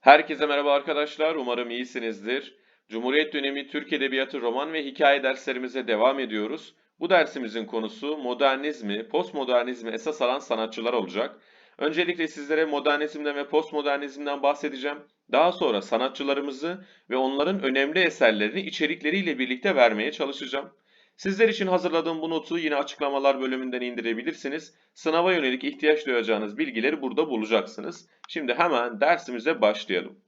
Herkese merhaba arkadaşlar. Umarım iyisinizdir. Cumhuriyet dönemi Türk Edebiyatı roman ve hikaye derslerimize devam ediyoruz. Bu dersimizin konusu modernizmi, postmodernizmi esas alan sanatçılar olacak. Öncelikle sizlere modernizmden ve postmodernizmden bahsedeceğim. Daha sonra sanatçılarımızı ve onların önemli eserlerini içerikleriyle birlikte vermeye çalışacağım. Sizler için hazırladığım bu notu yine açıklamalar bölümünden indirebilirsiniz. Sınava yönelik ihtiyaç duyacağınız bilgileri burada bulacaksınız. Şimdi hemen dersimize başlayalım.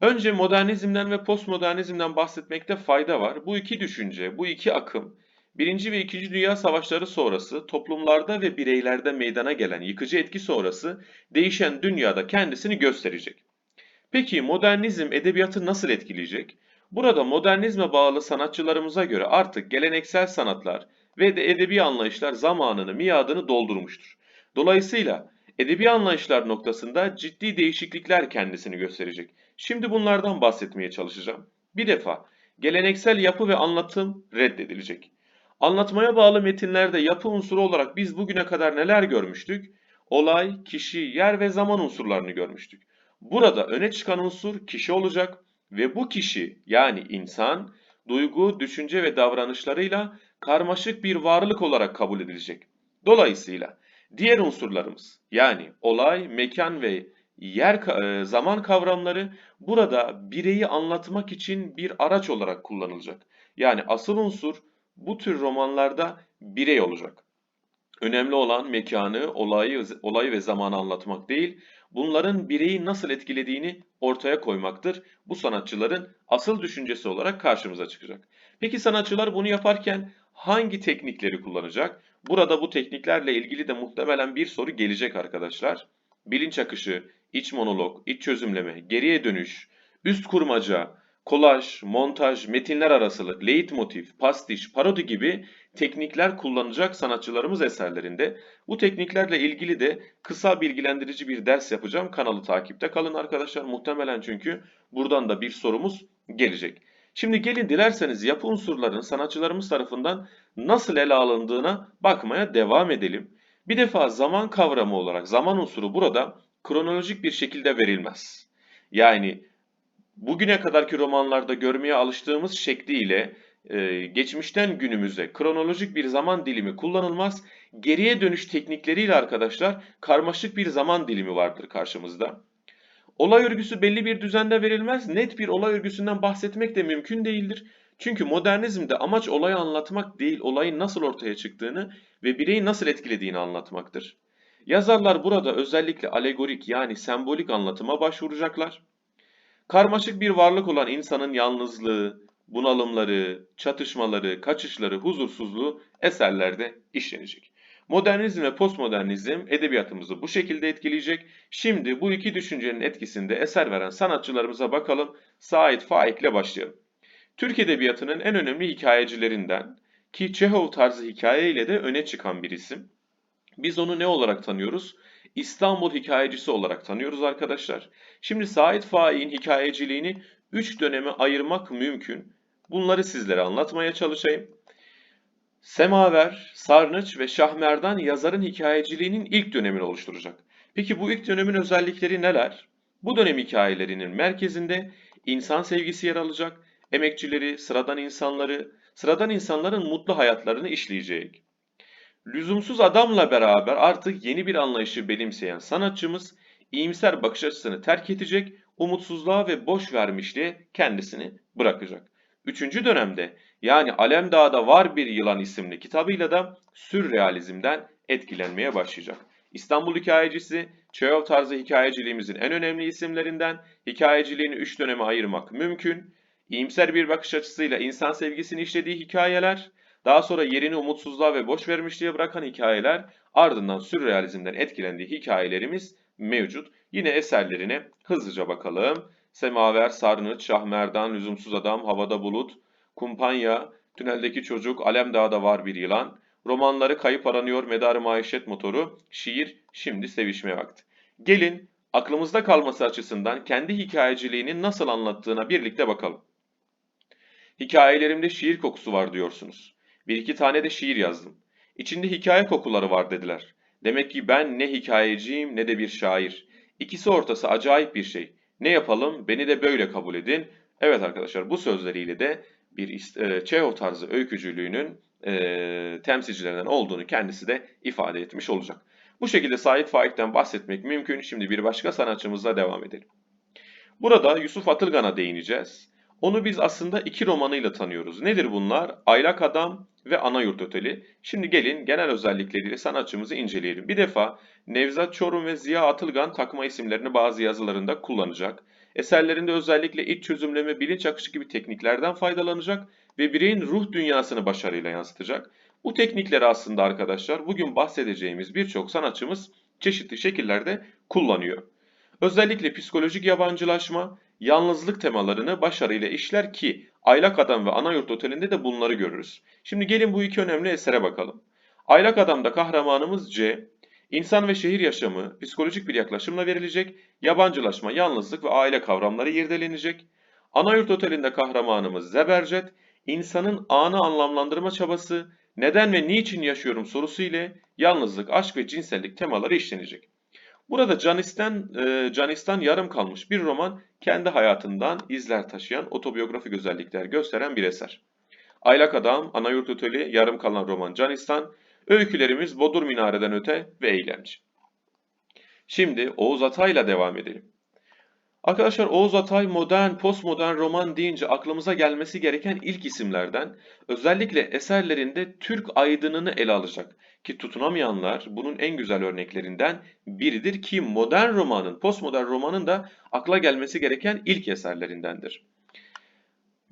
Önce modernizmden ve postmodernizmden bahsetmekte fayda var. Bu iki düşünce, bu iki akım, Birinci ve İkinci Dünya Savaşları sonrası toplumlarda ve bireylerde meydana gelen yıkıcı etki sonrası değişen dünyada kendisini gösterecek. Peki modernizm edebiyatı nasıl etkileyecek? Burada modernizme bağlı sanatçılarımıza göre artık geleneksel sanatlar ve de edebi anlayışlar zamanını, miadını doldurmuştur. Dolayısıyla edebi anlayışlar noktasında ciddi değişiklikler kendisini gösterecek. Şimdi bunlardan bahsetmeye çalışacağım. Bir defa geleneksel yapı ve anlatım reddedilecek. Anlatmaya bağlı metinlerde yapı unsuru olarak biz bugüne kadar neler görmüştük? Olay, kişi, yer ve zaman unsurlarını görmüştük. Burada öne çıkan unsur kişi olacak ve bu kişi yani insan duygu, düşünce ve davranışlarıyla karmaşık bir varlık olarak kabul edilecek. Dolayısıyla diğer unsurlarımız yani olay, mekan ve yer e, zaman kavramları burada bireyi anlatmak için bir araç olarak kullanılacak. Yani asıl unsur bu tür romanlarda birey olacak. Önemli olan mekanı, olayı, olayı ve zamanı anlatmak değil, bunların bireyi nasıl etkilediğini ortaya koymaktır. Bu sanatçıların asıl düşüncesi olarak karşımıza çıkacak. Peki sanatçılar bunu yaparken hangi teknikleri kullanacak? Burada bu tekniklerle ilgili de muhtemelen bir soru gelecek arkadaşlar. Bilinç akışı, iç monolog, iç çözümleme, geriye dönüş, üst kurmaca, kolaj, montaj, metinler arasılık, leitmotif, pastiş, parodi gibi teknikler kullanacak sanatçılarımız eserlerinde. Bu tekniklerle ilgili de kısa bilgilendirici bir ders yapacağım. Kanalı takipte kalın arkadaşlar. Muhtemelen çünkü buradan da bir sorumuz gelecek. Şimdi gelin dilerseniz yapı unsurlarının sanatçılarımız tarafından nasıl ele alındığına bakmaya devam edelim. Bir defa zaman kavramı olarak zaman unsuru burada kronolojik bir şekilde verilmez. Yani bugüne kadarki romanlarda görmeye alıştığımız şekliyle e, geçmişten günümüze kronolojik bir zaman dilimi kullanılmaz. Geriye dönüş teknikleriyle arkadaşlar karmaşık bir zaman dilimi vardır karşımızda. Olay örgüsü belli bir düzende verilmez. Net bir olay örgüsünden bahsetmek de mümkün değildir. Çünkü modernizmde amaç olayı anlatmak değil, olayın nasıl ortaya çıktığını ve bireyi nasıl etkilediğini anlatmaktır. Yazarlar burada özellikle alegorik yani sembolik anlatıma başvuracaklar. Karmaşık bir varlık olan insanın yalnızlığı, bunalımları, çatışmaları, kaçışları, huzursuzluğu eserlerde işlenecek. Modernizm ve postmodernizm edebiyatımızı bu şekilde etkileyecek. Şimdi bu iki düşüncenin etkisinde eser veren sanatçılarımıza bakalım. Sait Faik ile başlayalım. Türk Edebiyatı'nın en önemli hikayecilerinden ki Çehov tarzı hikaye ile de öne çıkan bir isim. Biz onu ne olarak tanıyoruz? İstanbul hikayecisi olarak tanıyoruz arkadaşlar. Şimdi Sait Faik'in hikayeciliğini 3 döneme ayırmak mümkün. Bunları sizlere anlatmaya çalışayım. Semaver, Sarnıç ve Şahmerdan yazarın hikayeciliğinin ilk dönemini oluşturacak. Peki bu ilk dönemin özellikleri neler? Bu dönem hikayelerinin merkezinde insan sevgisi yer alacak, emekçileri, sıradan insanları, sıradan insanların mutlu hayatlarını işleyecek. Lüzumsuz adamla beraber artık yeni bir anlayışı benimseyen sanatçımız iyimser bakış açısını terk edecek, umutsuzluğa ve boş vermişliğe kendisini bırakacak. Üçüncü dönemde yani Alemdağ'da Var Bir Yılan isimli kitabıyla da sürrealizmden etkilenmeye başlayacak. İstanbul hikayecisi, Çehov tarzı hikayeciliğimizin en önemli isimlerinden hikayeciliğini üç döneme ayırmak mümkün. İyimser bir bakış açısıyla insan sevgisini işlediği hikayeler, daha sonra yerini umutsuzluğa ve boş vermişliğe bırakan hikayeler, ardından sürrealizmden etkilendiği hikayelerimiz mevcut. Yine eserlerine hızlıca bakalım. Semaver, Sarnıç, Şahmerdan, Lüzumsuz Adam, Havada Bulut, Kumpanya, Tüneldeki Çocuk, Alemdağ'da Var Bir Yılan, romanları Kayıp Aranıyor, Medarı Maişet Motoru, şiir, Şimdi Sevişme Vakti. Gelin aklımızda kalması açısından kendi hikayeciliğini nasıl anlattığına birlikte bakalım. Hikayelerimde şiir kokusu var diyorsunuz. Bir iki tane de şiir yazdım. İçinde hikaye kokuları var dediler. Demek ki ben ne hikayeciyim ne de bir şair. İkisi ortası acayip bir şey. Ne yapalım? Beni de böyle kabul edin. Evet arkadaşlar bu sözleriyle de bir e, Çehov tarzı öykücülüğünün e, temsilcilerinden olduğunu kendisi de ifade etmiş olacak. Bu şekilde Sait Faik'ten bahsetmek mümkün. Şimdi bir başka sanatçımızla devam edelim. Burada Yusuf Atılgan'a değineceğiz. Onu biz aslında iki romanıyla tanıyoruz. Nedir bunlar? Aylak Adam ve Anayurt Oteli. Şimdi gelin genel özellikleriyle sanatçımızı inceleyelim. Bir defa Nevzat Çorum ve Ziya Atılgan takma isimlerini bazı yazılarında kullanacak. Eserlerinde özellikle iç çözümleme, bilinç akışı gibi tekniklerden faydalanacak ve bireyin ruh dünyasını başarıyla yansıtacak. Bu teknikleri aslında arkadaşlar bugün bahsedeceğimiz birçok sanatçımız çeşitli şekillerde kullanıyor. Özellikle psikolojik yabancılaşma, yalnızlık temalarını başarıyla işler ki Aylak Adam ve Anayurt Oteli'nde de bunları görürüz. Şimdi gelin bu iki önemli esere bakalım. Aylak Adam'da kahramanımız C, insan ve şehir yaşamı psikolojik bir yaklaşımla verilecek, yabancılaşma, yalnızlık ve aile kavramları irdelenecek. Anayurt Oteli'nde kahramanımız Zebercet, insanın anı anlamlandırma çabası, neden ve niçin yaşıyorum sorusu ile yalnızlık, aşk ve cinsellik temaları işlenecek. Burada Canis'ten, e, Canis'ten yarım kalmış bir roman kendi hayatından izler taşıyan otobiyografik özellikler gösteren bir eser. Aylak Adam, Anayurt Oteli, yarım kalan roman Canistan, öykülerimiz Bodur Minare'den öte ve eğlence. Şimdi Oğuz Atay'la devam edelim. Arkadaşlar Oğuz Atay modern, postmodern roman deyince aklımıza gelmesi gereken ilk isimlerden. Özellikle eserlerinde Türk aydınını ele alacak ki tutunamayanlar bunun en güzel örneklerinden biridir ki modern romanın, postmodern romanın da akla gelmesi gereken ilk eserlerindendir.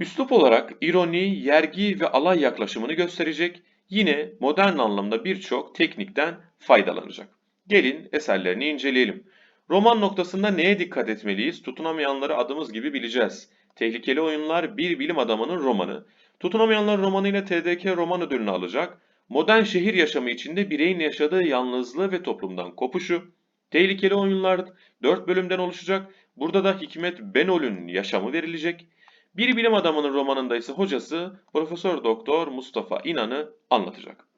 Üslup olarak ironi, yergi ve alay yaklaşımını gösterecek, yine modern anlamda birçok teknikten faydalanacak. Gelin eserlerini inceleyelim. Roman noktasında neye dikkat etmeliyiz? Tutunamayanları adımız gibi bileceğiz. Tehlikeli Oyunlar bir bilim adamının romanı. Tutunamayanlar romanıyla TDK roman ödülünü alacak. Modern şehir yaşamı içinde bireyin yaşadığı yalnızlığı ve toplumdan kopuşu. Tehlikeli Oyunlar 4 bölümden oluşacak. Burada da Hikmet Benol'ün yaşamı verilecek. Bir bilim adamının romanında ise hocası Profesör Doktor Mustafa İnan'ı anlatacak.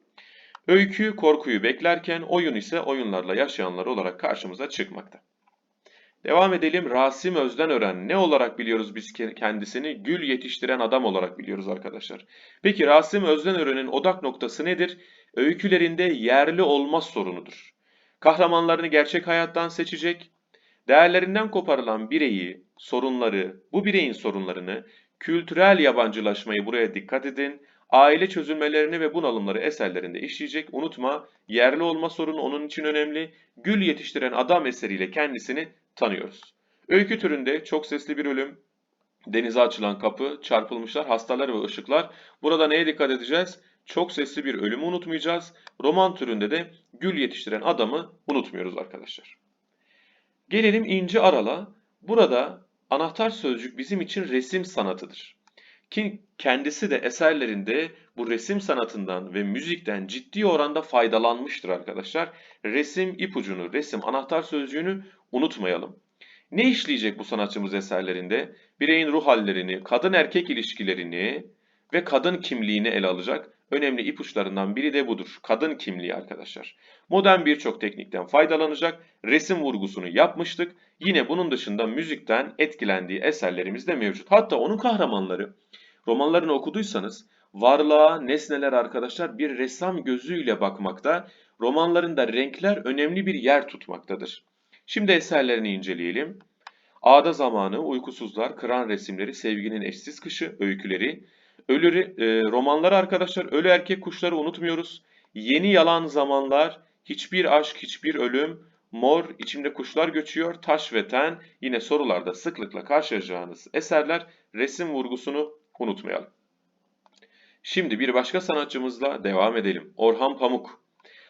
Öykü korkuyu beklerken oyun ise oyunlarla yaşayanlar olarak karşımıza çıkmakta. Devam edelim. Rasim Özdenören ne olarak biliyoruz biz kendisini? Gül yetiştiren adam olarak biliyoruz arkadaşlar. Peki Rasim Özdenören'in odak noktası nedir? Öykülerinde yerli olma sorunudur. Kahramanlarını gerçek hayattan seçecek, değerlerinden koparılan bireyi, sorunları, bu bireyin sorunlarını, kültürel yabancılaşmayı buraya dikkat edin, aile çözülmelerini ve bunalımları eserlerinde işleyecek. Unutma, yerli olma sorunu onun için önemli. Gül yetiştiren adam eseriyle kendisini tanıyoruz. Öykü türünde çok sesli bir ölüm, denize açılan kapı, çarpılmışlar, hastalar ve ışıklar. Burada neye dikkat edeceğiz? Çok sesli bir ölümü unutmayacağız. Roman türünde de gül yetiştiren adamı unutmuyoruz arkadaşlar. Gelelim İnci Aral'a. Burada anahtar sözcük bizim için resim sanatıdır. Kendisi de eserlerinde bu resim sanatından ve müzikten ciddi oranda faydalanmıştır arkadaşlar. Resim ipucunu, resim anahtar sözcüğünü unutmayalım. Ne işleyecek bu sanatçımız eserlerinde? Bireyin ruh hallerini, kadın erkek ilişkilerini ve kadın kimliğini ele alacak. Önemli ipuçlarından biri de budur. Kadın kimliği arkadaşlar. Modern birçok teknikten faydalanacak. Resim vurgusunu yapmıştık. Yine bunun dışında müzikten etkilendiği eserlerimiz de mevcut. Hatta onun kahramanları romanlarını okuduysanız varlığa, nesneler arkadaşlar bir ressam gözüyle bakmakta. Romanlarında renkler önemli bir yer tutmaktadır. Şimdi eserlerini inceleyelim. Ağda zamanı, uykusuzlar, kıran resimleri, sevginin eşsiz kışı, öyküleri, ölü e, romanları arkadaşlar, ölü erkek kuşları unutmuyoruz. Yeni yalan zamanlar, hiçbir aşk, hiçbir ölüm, mor, içimde kuşlar göçüyor, taş ve ten, yine sorularda sıklıkla karşılaşacağınız eserler resim vurgusunu unutmayalım. Şimdi bir başka sanatçımızla devam edelim. Orhan Pamuk.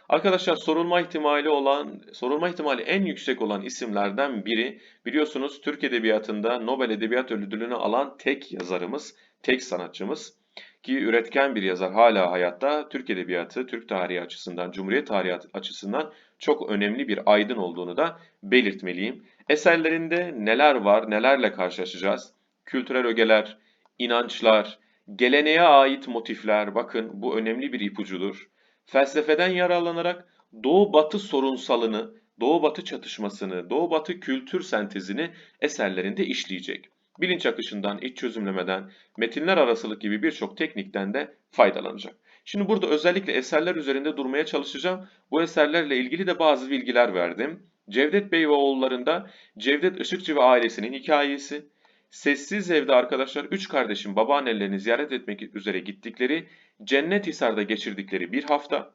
Arkadaşlar sorulma ihtimali olan, sorulma ihtimali en yüksek olan isimlerden biri. Biliyorsunuz Türk Edebiyatı'nda Nobel Edebiyat Ödülünü alan tek yazarımız, tek sanatçımız. Ki üretken bir yazar hala hayatta Türk Edebiyatı, Türk tarihi açısından, Cumhuriyet tarihi açısından çok önemli bir aydın olduğunu da belirtmeliyim. Eserlerinde neler var, nelerle karşılaşacağız? Kültürel ögeler, inançlar, geleneğe ait motifler, bakın bu önemli bir ipucudur. Felsefeden yararlanarak Doğu-Batı sorunsalını Doğu-Batı çatışmasını, Doğu-Batı kültür sentezini eserlerinde işleyecek. Bilinç akışından, iç çözümlemeden, metinler arasılık gibi birçok teknikten de faydalanacak. Şimdi burada özellikle eserler üzerinde durmaya çalışacağım. Bu eserlerle ilgili de bazı bilgiler verdim. Cevdet Bey ve oğullarında Cevdet Işıkçı ve ailesinin hikayesi, Sessiz Evde arkadaşlar üç kardeşin babaannelerini ziyaret etmek üzere gittikleri Cennet Hisar'da geçirdikleri bir hafta,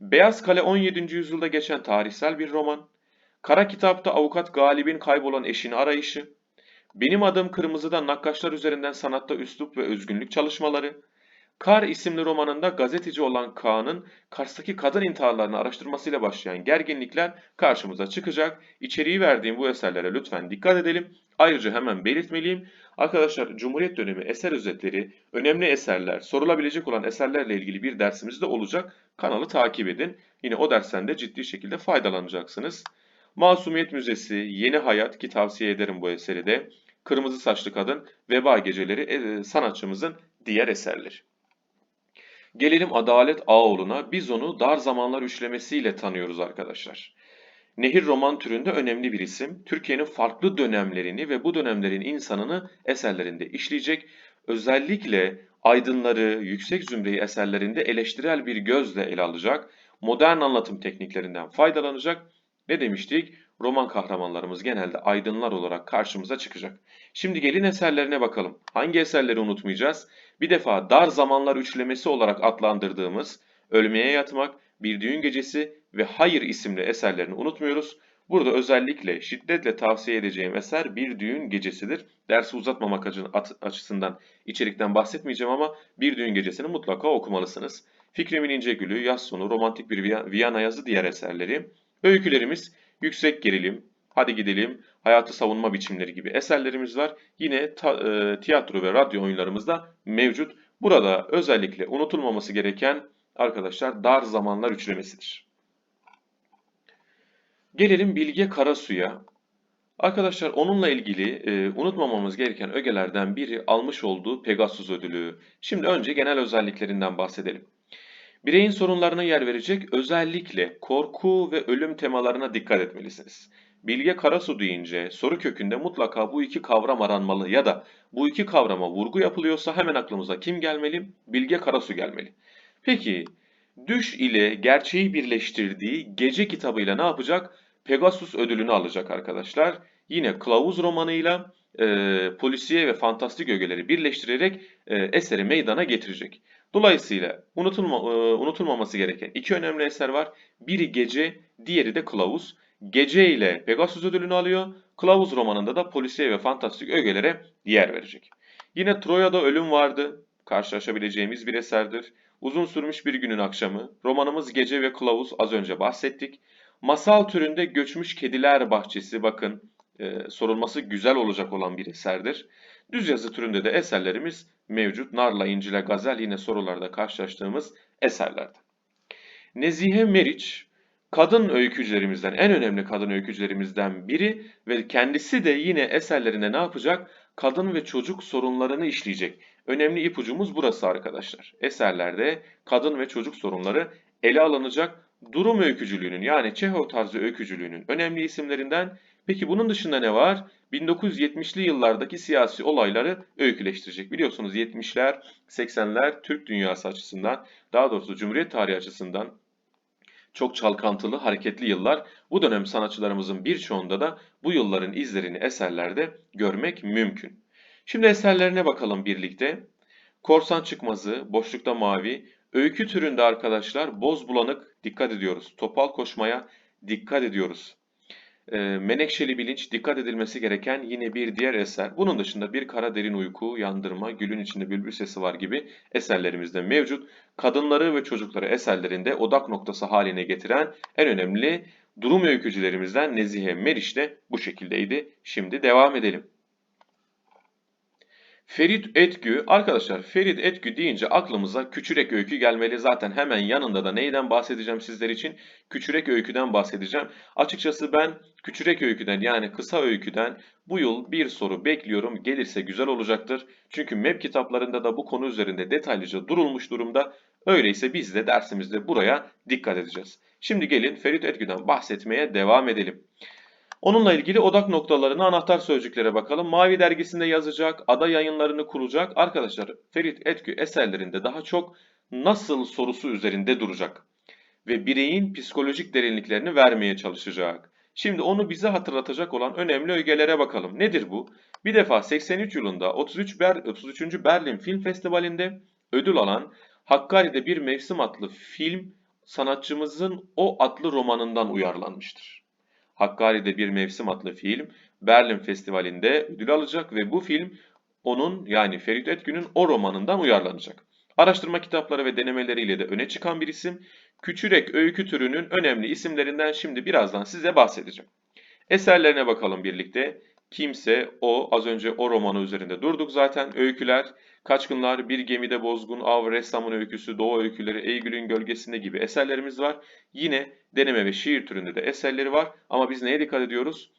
Beyaz Kale 17. yüzyılda geçen tarihsel bir roman, Kara Kitap'ta avukat Galip'in kaybolan eşini arayışı, Benim Adım Kırmızı'da nakkaşlar üzerinden sanatta üslup ve özgünlük çalışmaları, Kar isimli romanında gazeteci olan Kaan'ın Kars'taki kadın intiharlarını araştırmasıyla başlayan gerginlikler karşımıza çıkacak. İçeriği verdiğim bu eserlere lütfen dikkat edelim. Ayrıca hemen belirtmeliyim. Arkadaşlar Cumhuriyet dönemi eser özetleri, önemli eserler, sorulabilecek olan eserlerle ilgili bir dersimiz de olacak. Kanalı takip edin. Yine o dersten de ciddi şekilde faydalanacaksınız. Masumiyet Müzesi, Yeni Hayat ki tavsiye ederim bu eseri de. Kırmızı Saçlı Kadın, Veba Geceleri e, sanatçımızın diğer eserleri. Gelelim Adalet Ağoğlu'na. Biz onu Dar Zamanlar üçlemesiyle tanıyoruz arkadaşlar. Nehir roman türünde önemli bir isim. Türkiye'nin farklı dönemlerini ve bu dönemlerin insanını eserlerinde işleyecek. Özellikle aydınları, yüksek zümreyi eserlerinde eleştirel bir gözle ele alacak. Modern anlatım tekniklerinden faydalanacak. Ne demiştik? Roman kahramanlarımız genelde aydınlar olarak karşımıza çıkacak. Şimdi gelin eserlerine bakalım. Hangi eserleri unutmayacağız? Bir defa Dar Zamanlar Üçlemesi olarak adlandırdığımız Ölmeye Yatmak, Bir Düğün Gecesi ve Hayır isimli eserlerini unutmuyoruz. Burada özellikle şiddetle tavsiye edeceğim eser Bir Düğün Gecesidir. Dersi uzatmamak açısından içerikten bahsetmeyeceğim ama Bir Düğün Gecesi'ni mutlaka okumalısınız. Fikrimin İncegül'ü, Yaz Sonu, Romantik Bir Viyana Yazı diğer eserleri. Öykülerimiz Yüksek Gerilim, Hadi Gidelim, Hayatı Savunma Biçimleri gibi eserlerimiz var. Yine e, tiyatro ve radyo oyunlarımızda mevcut. Burada özellikle unutulmaması gereken arkadaşlar Dar Zamanlar Üçlemesidir. Gelelim Bilge Karasu'ya. Arkadaşlar onunla ilgili e, unutmamamız gereken ögelerden biri almış olduğu Pegasus ödülü. Şimdi önce genel özelliklerinden bahsedelim. Bireyin sorunlarına yer verecek özellikle korku ve ölüm temalarına dikkat etmelisiniz. Bilge Karasu deyince soru kökünde mutlaka bu iki kavram aranmalı ya da bu iki kavrama vurgu yapılıyorsa hemen aklımıza kim gelmeli? Bilge Karasu gelmeli. Peki düş ile gerçeği birleştirdiği gece kitabıyla ne yapacak? Pegasus ödülünü alacak arkadaşlar. Yine Kılavuz romanıyla e, polisiye ve fantastik ögeleri birleştirerek e, eseri meydana getirecek. Dolayısıyla unutulma, e, unutulmaması gereken iki önemli eser var. Biri Gece, diğeri de Kılavuz. Gece ile Pegasus ödülünü alıyor. Kılavuz romanında da polisiye ve fantastik ögelere yer verecek. Yine Troya'da Ölüm vardı. Karşılaşabileceğimiz bir eserdir. Uzun sürmüş bir günün akşamı. Romanımız Gece ve Kılavuz az önce bahsettik. Masal türünde Göçmüş Kediler Bahçesi bakın e, sorulması güzel olacak olan bir eserdir. Düz yazı türünde de eserlerimiz mevcut. Narla, İncil'e, Gazel yine sorularda karşılaştığımız eserlerden. Nezihe Meriç, kadın öykücülerimizden, en önemli kadın öykücülerimizden biri ve kendisi de yine eserlerinde ne yapacak? Kadın ve çocuk sorunlarını işleyecek. Önemli ipucumuz burası arkadaşlar. Eserlerde kadın ve çocuk sorunları ele alınacak durum öykücülüğünün yani Çehov tarzı öykücülüğünün önemli isimlerinden. Peki bunun dışında ne var? 1970'li yıllardaki siyasi olayları öyküleştirecek. Biliyorsunuz 70'ler, 80'ler Türk dünyası açısından, daha doğrusu Cumhuriyet tarihi açısından çok çalkantılı, hareketli yıllar. Bu dönem sanatçılarımızın birçoğunda da bu yılların izlerini eserlerde görmek mümkün. Şimdi eserlerine bakalım birlikte. Korsan Çıkmazı, Boşlukta Mavi, öykü türünde arkadaşlar boz bulanık dikkat ediyoruz. Topal koşmaya dikkat ediyoruz. E, Menekşeli Bilinç dikkat edilmesi gereken yine bir diğer eser. Bunun dışında Bir Kara Derin Uyku, Yandırma, Gülün içinde Bülbül Sesi var gibi eserlerimizde mevcut. Kadınları ve çocukları eserlerinde odak noktası haline getiren en önemli durum öykücülerimizden Nezihe Meriç de bu şekildeydi. Şimdi devam edelim. Ferit Etgü, arkadaşlar Ferit Etgü deyince aklımıza Küçürek Öykü gelmeli. Zaten hemen yanında da neyden bahsedeceğim sizler için? Küçürek Öykü'den bahsedeceğim. Açıkçası ben Küçürek Öykü'den yani kısa öyküden bu yıl bir soru bekliyorum. Gelirse güzel olacaktır. Çünkü MEP kitaplarında da bu konu üzerinde detaylıca durulmuş durumda. Öyleyse biz de dersimizde buraya dikkat edeceğiz. Şimdi gelin Ferit Etgü'den bahsetmeye devam edelim. Onunla ilgili odak noktalarına anahtar sözcüklere bakalım. Mavi dergisinde yazacak, ada yayınlarını kuracak. Arkadaşlar Ferit Etgü eserlerinde daha çok nasıl sorusu üzerinde duracak ve bireyin psikolojik derinliklerini vermeye çalışacak. Şimdi onu bize hatırlatacak olan önemli ögelere bakalım. Nedir bu? Bir defa 83 yılında 33 Ber 33. Berlin Film Festivali'nde ödül alan Hakkari'de Bir Mevsim adlı film sanatçımızın o adlı romanından uyarlanmıştır. Hakkari'de Bir Mevsim adlı film Berlin Festivali'nde ödül alacak ve bu film onun yani Ferit Etgün'ün o romanından uyarlanacak. Araştırma kitapları ve denemeleriyle de öne çıkan bir isim. Küçürek öykü türünün önemli isimlerinden şimdi birazdan size bahsedeceğim. Eserlerine bakalım birlikte. Kimse, O, az önce o romanı üzerinde durduk zaten. Öyküler, Kaçkınlar, Bir Gemide Bozgun, Av, Ressamın Öyküsü, Doğu Öyküleri, Eygül'ün Gölgesinde gibi eserlerimiz var. Yine deneme ve şiir türünde de eserleri var. Ama biz neye dikkat ediyoruz?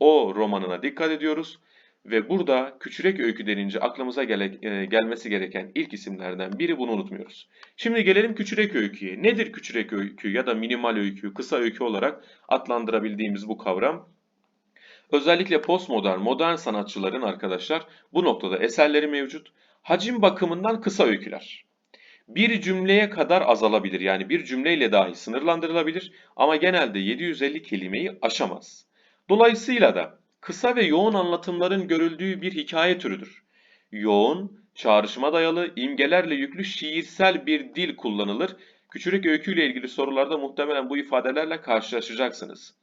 O romanına dikkat ediyoruz. Ve burada Küçürek Öykü denince aklımıza gele, e, gelmesi gereken ilk isimlerden biri bunu unutmuyoruz. Şimdi gelelim Küçürek Öykü'ye. Nedir Küçürek Öykü ya da minimal öykü, kısa öykü olarak adlandırabildiğimiz bu kavram? Özellikle postmodern, modern sanatçıların arkadaşlar bu noktada eserleri mevcut. Hacim bakımından kısa öyküler. Bir cümleye kadar azalabilir yani bir cümleyle dahi sınırlandırılabilir ama genelde 750 kelimeyi aşamaz. Dolayısıyla da kısa ve yoğun anlatımların görüldüğü bir hikaye türüdür. Yoğun, çağrışıma dayalı, imgelerle yüklü şiirsel bir dil kullanılır. Küçürek öyküyle ilgili sorularda muhtemelen bu ifadelerle karşılaşacaksınız.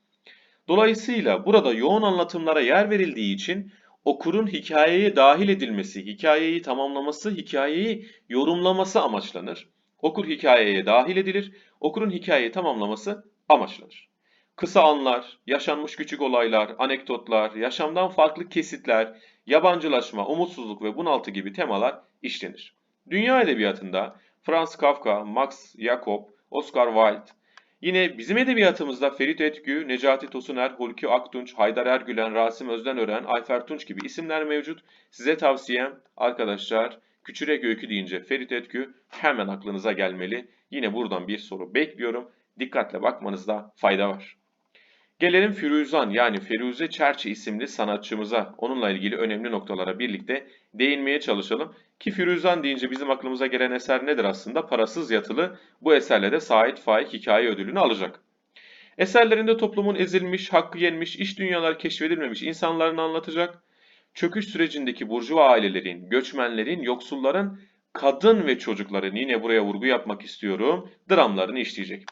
Dolayısıyla burada yoğun anlatımlara yer verildiği için okurun hikayeye dahil edilmesi, hikayeyi tamamlaması, hikayeyi yorumlaması amaçlanır. Okur hikayeye dahil edilir, okurun hikayeyi tamamlaması amaçlanır. Kısa anlar, yaşanmış küçük olaylar, anekdotlar, yaşamdan farklı kesitler, yabancılaşma, umutsuzluk ve bunaltı gibi temalar işlenir. Dünya edebiyatında Franz Kafka, Max Jacob, Oscar Wilde, yine bizim edebiyatımızda Ferit Etgü, Necati Tosuner, Hulki Aktunç, Haydar Ergülen, Rasim Özdenören, Ayfer Tunç gibi isimler mevcut. Size tavsiyem arkadaşlar Küçürek Öykü deyince Ferit Etgü hemen aklınıza gelmeli. Yine buradan bir soru bekliyorum. Dikkatle bakmanızda fayda var. Gelelim Firuzan yani Feruze Çerçi isimli sanatçımıza. Onunla ilgili önemli noktalara birlikte değinmeye çalışalım. Ki Firuzan deyince bizim aklımıza gelen eser nedir aslında? Parasız yatılı. Bu eserle de Sait Faik hikaye ödülünü alacak. Eserlerinde toplumun ezilmiş, hakkı yenmiş, iş dünyalar keşfedilmemiş insanlarını anlatacak. Çöküş sürecindeki burjuva ailelerin, göçmenlerin, yoksulların, kadın ve çocukların yine buraya vurgu yapmak istiyorum, dramlarını işleyecek.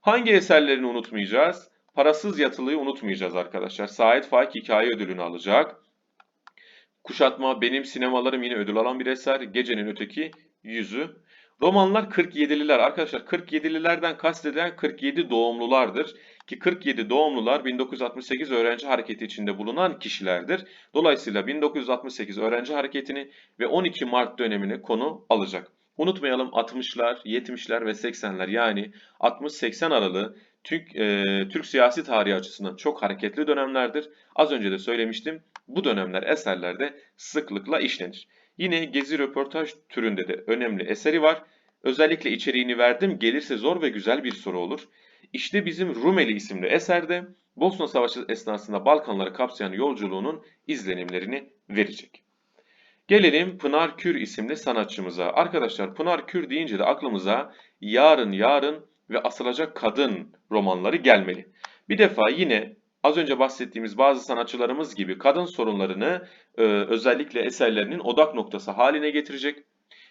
Hangi eserlerini unutmayacağız? Parasız yatılıyı unutmayacağız arkadaşlar. Sait Faik hikaye ödülünü alacak. Kuşatma benim sinemalarım yine ödül alan bir eser. Gecenin öteki yüzü. Romanlar 47'liler. Arkadaşlar 47'lilerden kastedilen 47 doğumlulardır. Ki 47 doğumlular 1968 öğrenci hareketi içinde bulunan kişilerdir. Dolayısıyla 1968 öğrenci hareketini ve 12 Mart dönemini konu alacak. Unutmayalım 60'lar, 70'ler ve 80'ler yani 60-80 aralığı Türk, e, Türk siyasi tarihi açısından çok hareketli dönemlerdir. Az önce de söylemiştim. Bu dönemler eserlerde sıklıkla işlenir. Yine gezi röportaj türünde de önemli eseri var. Özellikle içeriğini verdim. Gelirse zor ve güzel bir soru olur. İşte bizim Rumeli isimli eserde Bosna Savaşı esnasında Balkanları kapsayan yolculuğunun izlenimlerini verecek. Gelelim Pınar Kür isimli sanatçımıza. Arkadaşlar Pınar Kür deyince de aklımıza Yarın Yarın ve Asılacak Kadın romanları gelmeli. Bir defa yine az önce bahsettiğimiz bazı sanatçılarımız gibi kadın sorunlarını e, özellikle eserlerinin odak noktası haline getirecek.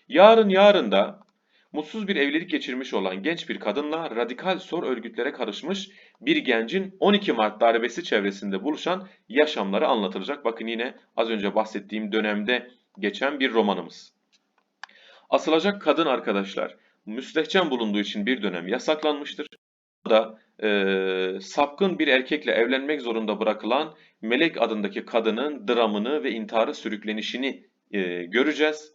Yarın yarın da mutsuz bir evlilik geçirmiş olan genç bir kadınla radikal sor örgütlere karışmış bir gencin 12 Mart darbesi çevresinde buluşan yaşamları anlatılacak. Bakın yine az önce bahsettiğim dönemde geçen bir romanımız. Asılacak kadın arkadaşlar müstehcen bulunduğu için bir dönem yasaklanmıştır. da e, sapkın bir erkekle evlenmek zorunda bırakılan Melek adındaki kadının dramını ve intiharı sürüklenişini e, göreceğiz.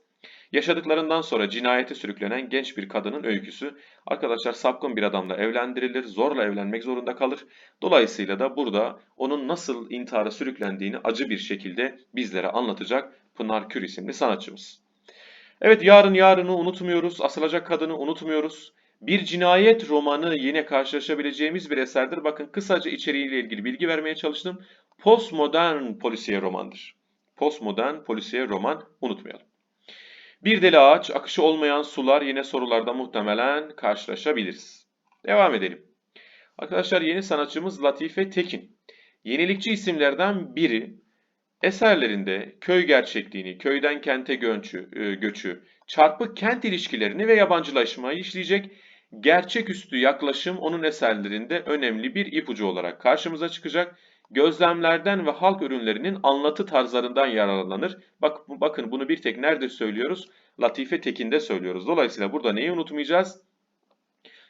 Yaşadıklarından sonra cinayete sürüklenen genç bir kadının öyküsü. Arkadaşlar sapkın bir adamla evlendirilir, zorla evlenmek zorunda kalır. Dolayısıyla da burada onun nasıl intihara sürüklendiğini acı bir şekilde bizlere anlatacak Pınar Kür isimli sanatçımız. Evet yarın yarını unutmuyoruz, asılacak kadını unutmuyoruz. Bir cinayet romanı yine karşılaşabileceğimiz bir eserdir. Bakın kısaca içeriğiyle ilgili bilgi vermeye çalıştım. Postmodern polisiye romandır. Postmodern polisiye roman unutmayalım. Bir deli ağaç, akışı olmayan sular yine sorularda muhtemelen karşılaşabiliriz. Devam edelim. Arkadaşlar yeni sanatçımız Latife Tekin. Yenilikçi isimlerden biri eserlerinde köy gerçekliğini, köyden kente göçü, e, göçü, çarpık kent ilişkilerini ve yabancılaşmayı işleyecek gerçeküstü yaklaşım onun eserlerinde önemli bir ipucu olarak karşımıza çıkacak. Gözlemlerden ve halk ürünlerinin anlatı tarzlarından yararlanır. Bak, bakın bunu bir tek nerede söylüyoruz? Latife Tekin'de söylüyoruz. Dolayısıyla burada neyi unutmayacağız?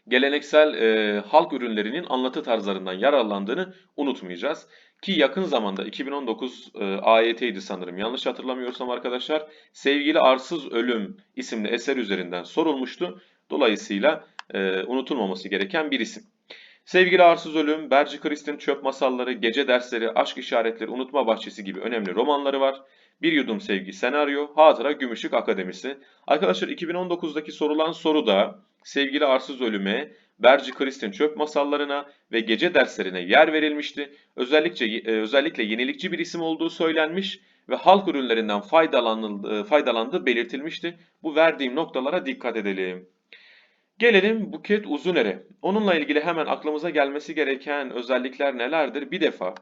Geleneksel e, halk ürünlerinin anlatı tarzlarından yararlandığını unutmayacağız. Ki yakın zamanda 2019 e, AYT'ydi sanırım yanlış hatırlamıyorsam arkadaşlar. Sevgili Arsız Ölüm isimli eser üzerinden sorulmuştu. Dolayısıyla e, unutulmaması gereken bir isim. Sevgili Arsız Ölüm, Berci Krist'in Çöp Masalları, Gece Dersleri, Aşk İşaretleri, Unutma Bahçesi gibi önemli romanları var. Bir Yudum Sevgi Senaryo, Hatıra Gümüşlük Akademisi. Arkadaşlar 2019'daki sorulan soru da sevgili Arsız Ölüm'e, Berci Krist'in Çöp Masallarına ve Gece Derslerine yer verilmişti. Özellikle, e, özellikle yenilikçi bir isim olduğu söylenmiş ve halk ürünlerinden faydalanıldığı, faydalandığı belirtilmişti. Bu verdiğim noktalara dikkat edelim. Gelelim Buket Uzuner'e. Onunla ilgili hemen aklımıza gelmesi gereken özellikler nelerdir? Bir defa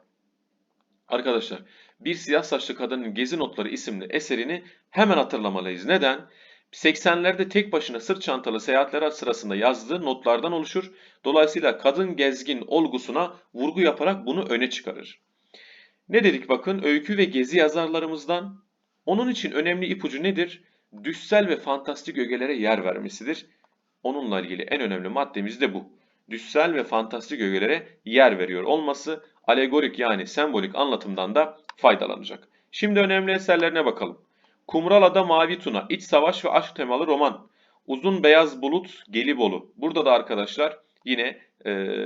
arkadaşlar bir siyah saçlı kadının Gezi Notları isimli eserini hemen hatırlamalıyız. Neden? 80'lerde tek başına sırt çantalı seyahatler sırasında yazdığı notlardan oluşur. Dolayısıyla kadın gezgin olgusuna vurgu yaparak bunu öne çıkarır. Ne dedik bakın öykü ve gezi yazarlarımızdan. Onun için önemli ipucu nedir? Düşsel ve fantastik ögelere yer vermesidir. Onunla ilgili en önemli maddemiz de bu. Düşsel ve fantastik ögelere yer veriyor olması alegorik yani sembolik anlatımdan da faydalanacak. Şimdi önemli eserlerine bakalım. Kumralada Mavi Tuna, İç Savaş ve Aşk temalı roman. Uzun Beyaz Bulut, Gelibolu. Burada da arkadaşlar yine ee,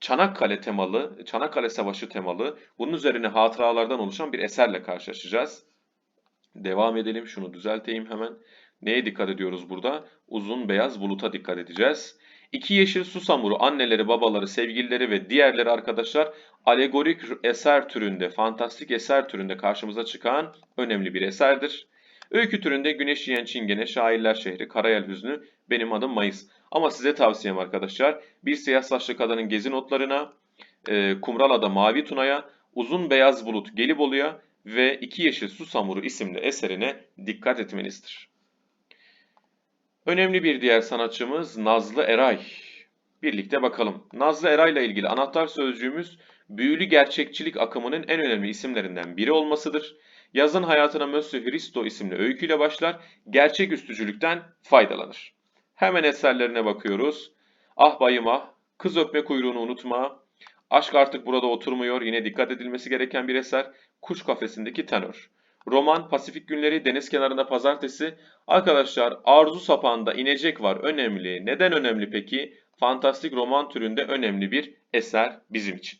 Çanakkale temalı, Çanakkale Savaşı temalı, bunun üzerine hatıralardan oluşan bir eserle karşılaşacağız. Devam edelim, şunu düzelteyim hemen. Neye dikkat ediyoruz burada? Uzun beyaz buluta dikkat edeceğiz. İki yeşil susamuru, anneleri, babaları, sevgilileri ve diğerleri arkadaşlar alegorik eser türünde, fantastik eser türünde karşımıza çıkan önemli bir eserdir. Öykü türünde Güneş Yiyen Çingene, Şairler Şehri, Karayel Hüznü, Benim Adım Mayıs. Ama size tavsiyem arkadaşlar, bir siyah saçlı kadının gezi notlarına, e, Kumralada Mavi Tuna'ya, Uzun Beyaz Bulut Gelibolu'ya ve İki Yeşil Susamuru isimli eserine dikkat etmenizdir. Önemli bir diğer sanatçımız Nazlı Eray. Birlikte bakalım. Nazlı Eray ile ilgili anahtar sözcüğümüz büyülü gerçekçilik akımının en önemli isimlerinden biri olmasıdır. Yazın hayatına Monsieur Hristo isimli öyküyle başlar, gerçek üstücülükten faydalanır. Hemen eserlerine bakıyoruz. Ah bayım ah, kız öpme kuyruğunu unutma, aşk artık burada oturmuyor, yine dikkat edilmesi gereken bir eser, kuş kafesindeki tenör. Roman, Pasifik Günleri, Deniz Kenarında Pazartesi. Arkadaşlar Arzu Sapağı'nda inecek var önemli. Neden önemli peki? Fantastik roman türünde önemli bir eser bizim için.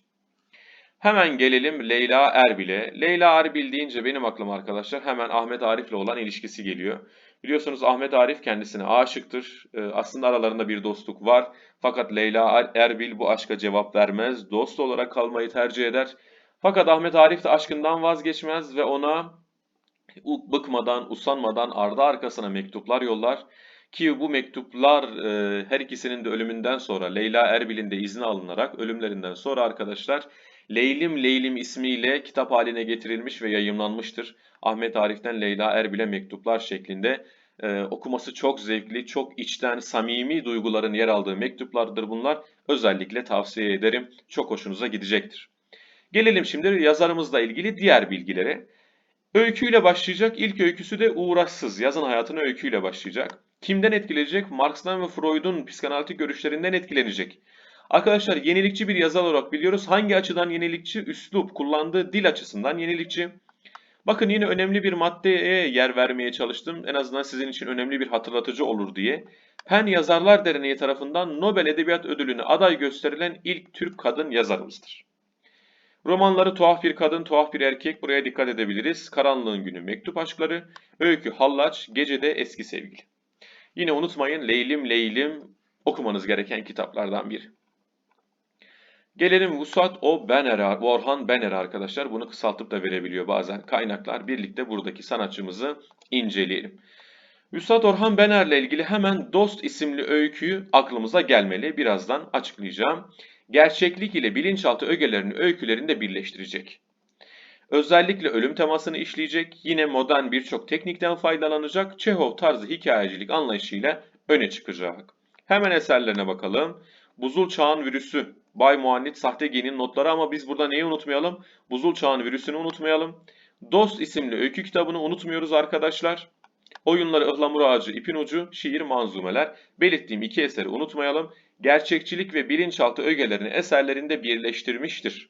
Hemen gelelim Leyla Erbil'e. Leyla Erbil deyince benim aklıma arkadaşlar hemen Ahmet Arif'le olan ilişkisi geliyor. Biliyorsunuz Ahmet Arif kendisine aşıktır. Ee, aslında aralarında bir dostluk var. Fakat Leyla Erbil bu aşka cevap vermez. Dost olarak kalmayı tercih eder. Fakat Ahmet Arif de aşkından vazgeçmez ve ona bıkmadan, usanmadan ardı arkasına mektuplar yollar. Ki bu mektuplar e, her ikisinin de ölümünden sonra Leyla Erbil'in de izni alınarak ölümlerinden sonra arkadaşlar Leylim Leylim ismiyle kitap haline getirilmiş ve yayımlanmıştır. Ahmet Arif'ten Leyla Erbil'e mektuplar şeklinde e, okuması çok zevkli, çok içten, samimi duyguların yer aldığı mektuplardır bunlar. Özellikle tavsiye ederim. Çok hoşunuza gidecektir. Gelelim şimdi yazarımızla ilgili diğer bilgilere. Öyküyle başlayacak. İlk öyküsü de uğraşsız. Yazın hayatına öyküyle başlayacak. Kimden etkilenecek? Marx'tan ve Freud'un psikanalitik görüşlerinden etkilenecek. Arkadaşlar yenilikçi bir yazar olarak biliyoruz. Hangi açıdan yenilikçi? Üslup, kullandığı dil açısından yenilikçi. Bakın yine önemli bir maddeye yer vermeye çalıştım. En azından sizin için önemli bir hatırlatıcı olur diye. Penn Yazarlar Derneği tarafından Nobel Edebiyat Ödülü'ne aday gösterilen ilk Türk kadın yazarımızdır. Romanları Tuhaf Bir Kadın, Tuhaf Bir Erkek buraya dikkat edebiliriz. Karanlığın Günü, Mektup Aşkları, Öykü, Hallaç, Gecede Eski Sevgili. Yine unutmayın Leylim Leylim okumanız gereken kitaplardan biri. Gelelim Vusat O Bener'e, Orhan Bener'e arkadaşlar. Bunu kısaltıp da verebiliyor bazen kaynaklar. Birlikte buradaki sanatçımızı inceleyelim. Vusat Orhan Bener'le ilgili hemen Dost isimli öyküyü aklımıza gelmeli. Birazdan açıklayacağım. Gerçeklik ile bilinçaltı ögelerini öykülerinde birleştirecek. Özellikle ölüm temasını işleyecek, yine modern birçok teknikten faydalanacak, Çehov tarzı hikayecilik anlayışıyla öne çıkacak. Hemen eserlerine bakalım. Buzul Çağın Virüsü, Bay Muannit Sahtegi'nin notları ama biz burada neyi unutmayalım? Buzul Çağın Virüsü'nü unutmayalım. Dost isimli öykü kitabını unutmuyoruz arkadaşlar. Oyunları Ihlamur Ağacı, İpin Ucu, Şiir Manzumeler. Belirttiğim iki eseri unutmayalım. Gerçekçilik ve bilinçaltı ögelerini eserlerinde birleştirmiştir.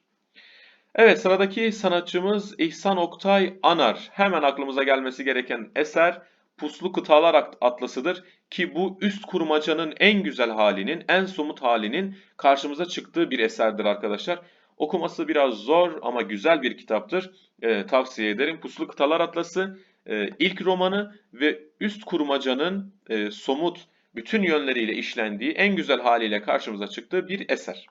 Evet sıradaki sanatçımız İhsan Oktay Anar. Hemen aklımıza gelmesi gereken eser Puslu Kıtalar Atlası'dır ki bu üst kurmacanın en güzel halinin, en somut halinin karşımıza çıktığı bir eserdir arkadaşlar. Okuması biraz zor ama güzel bir kitaptır. Ee, tavsiye ederim. Puslu Kıtalar Atlası e, ilk romanı ve üst kurmacanın e, somut bütün yönleriyle işlendiği en güzel haliyle karşımıza çıktığı bir eser.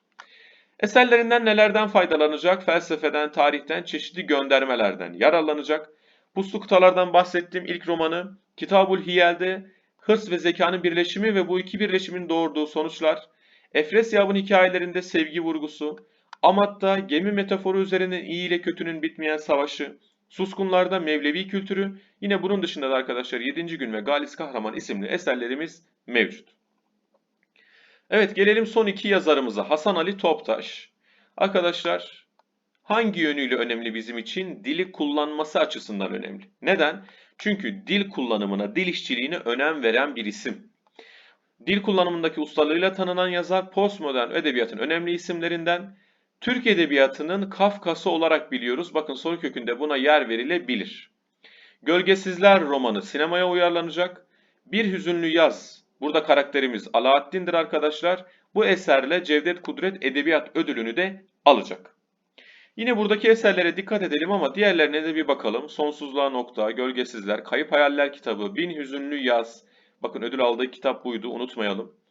Eserlerinden nelerden faydalanacak? Felsefeden, tarihten, çeşitli göndermelerden yararlanacak. Puslu Kıtalardan bahsettiğim ilk romanı Kitabul Hiyel'de hırs ve zekanın birleşimi ve bu iki birleşimin doğurduğu sonuçlar, Efresyab'ın hikayelerinde sevgi vurgusu, Amat'ta gemi metaforu üzerine iyi ile kötünün bitmeyen savaşı, Suskunlar'da Mevlevi kültürü, yine bunun dışında da arkadaşlar 7. Gün ve Galis Kahraman isimli eserlerimiz mevcut. Evet gelelim son iki yazarımıza. Hasan Ali Toptaş. Arkadaşlar hangi yönüyle önemli bizim için? Dili kullanması açısından önemli. Neden? Çünkü dil kullanımına, dil işçiliğine önem veren bir isim. Dil kullanımındaki ustalığıyla tanınan yazar postmodern edebiyatın önemli isimlerinden. Türk edebiyatının Kafkası olarak biliyoruz. Bakın soru kökünde buna yer verilebilir. Gölgesizler romanı sinemaya uyarlanacak. Bir Hüzünlü Yaz Burada karakterimiz Alaaddin'dir arkadaşlar. Bu eserle Cevdet Kudret Edebiyat Ödülünü de alacak. Yine buradaki eserlere dikkat edelim ama diğerlerine de bir bakalım. Sonsuzluğa Nokta, Gölgesizler, Kayıp Hayaller kitabı, Bin Hüzünlü Yaz. Bakın ödül aldığı kitap buydu unutmayalım.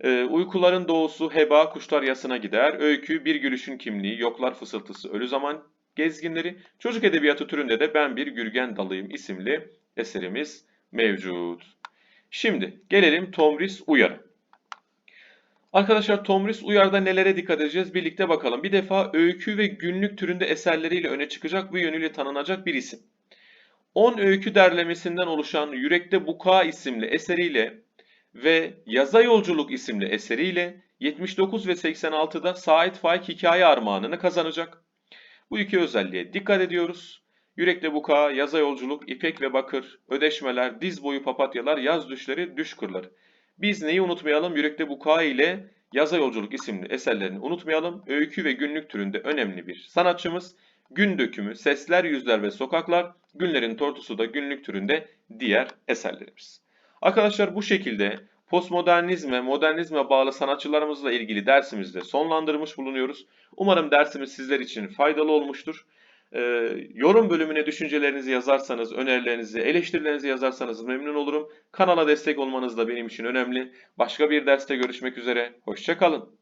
Ee, uykuların doğusu Heba Kuşlar Yasına Gider, Öykü Bir Gülüşün Kimliği, Yoklar Fısıltısı, Ölü Zaman Gezginleri, Çocuk Edebiyatı türünde de Ben Bir Gürgen Dalıyım isimli eserimiz mevcut. Şimdi gelelim Tomris Uyar'a. Arkadaşlar Tomris Uyar'da nelere dikkat edeceğiz birlikte bakalım. Bir defa öykü ve günlük türünde eserleriyle öne çıkacak bu yönüyle tanınacak bir isim. 10 öykü derlemesinden oluşan Yürekte Buka isimli eseriyle ve Yaza Yolculuk isimli eseriyle 79 ve 86'da Sait Faik hikaye armağanını kazanacak. Bu iki özelliğe dikkat ediyoruz. Yürekle buka, yaza yolculuk, ipek ve bakır, ödeşmeler, diz boyu papatyalar, yaz düşleri, düş kırları. Biz neyi unutmayalım? Yürekle buka ile Yaza Yolculuk isimli eserlerini unutmayalım. Öykü ve günlük türünde önemli bir sanatçımız. Gün dökümü, sesler, yüzler ve sokaklar, günlerin tortusu da günlük türünde diğer eserlerimiz. Arkadaşlar bu şekilde postmodernizme, modernizme bağlı sanatçılarımızla ilgili dersimizde sonlandırmış bulunuyoruz. Umarım dersimiz sizler için faydalı olmuştur. E, yorum bölümüne düşüncelerinizi yazarsanız, önerilerinizi, eleştirilerinizi yazarsanız memnun olurum. Kanala destek olmanız da benim için önemli. Başka bir derste görüşmek üzere. Hoşçakalın.